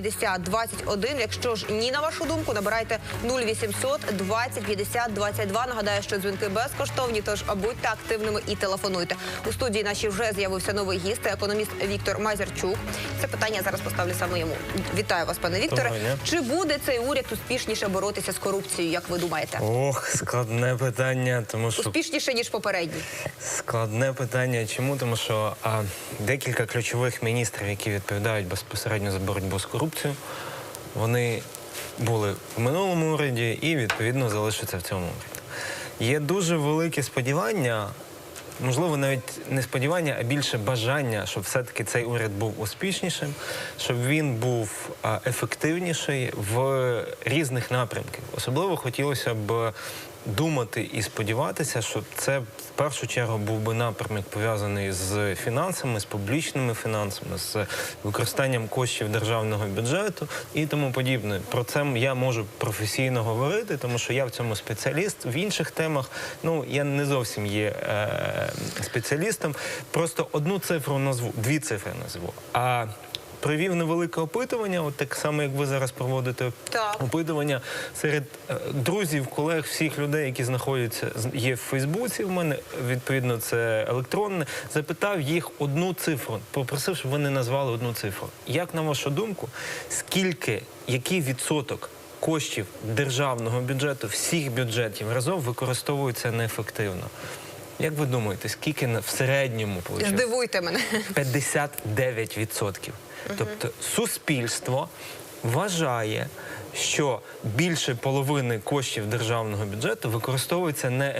50 21. Якщо ж ні, на вашу думку, набирайте 0800 20 50 22. Нагадаю, що дзвінки безкоштовні, тож будьте активними і телефонуйте. У студії нашій вже з'явився новий гість, економіст Віктор Мазярчук. Це питання я зараз поставлю саме йому. Вітаю вас, пане Вікторе. Чи буде цей уряд успішніше боротися з корупцією, як ви думаєте? Ох, складне питання, тому що Успішніше ніж попередній. складне питання. Чому? Тому що а, декілька ключових міністрів, які відповідають безпосередньо за боротьбу з корупцією, вони були в минулому уряді і відповідно залишаться в цьому уряді. Є дуже велике сподівання. Можливо, навіть не сподівання, а більше бажання, щоб все-таки цей уряд був успішнішим, щоб він був ефективніший в різних напрямках. Особливо хотілося б думати і сподіватися, що це в першу чергу був би напрямок пов'язаний з фінансами, з публічними фінансами, з використанням коштів державного бюджету і тому подібне. Про це я можу професійно говорити, тому що я в цьому спеціаліст. В інших темах ну я не зовсім є е, спеціалістом. Просто одну цифру назву, дві цифри назву. А Провів невелике опитування, от так само, як ви зараз проводите Так. опитування серед е, друзів, колег, всіх людей, які знаходяться є в Фейсбуці. В мене відповідно це електронне. Запитав їх одну цифру, попросив, щоб вони назвали одну цифру. Як на вашу думку, скільки, який відсоток коштів державного бюджету, всіх бюджетів разом використовується неефективно? Як ви думаєте, скільки в середньому виходить? Здивуйте мене. 59%. Тобто суспільство вважає, що більше половини коштів державного бюджету використовується не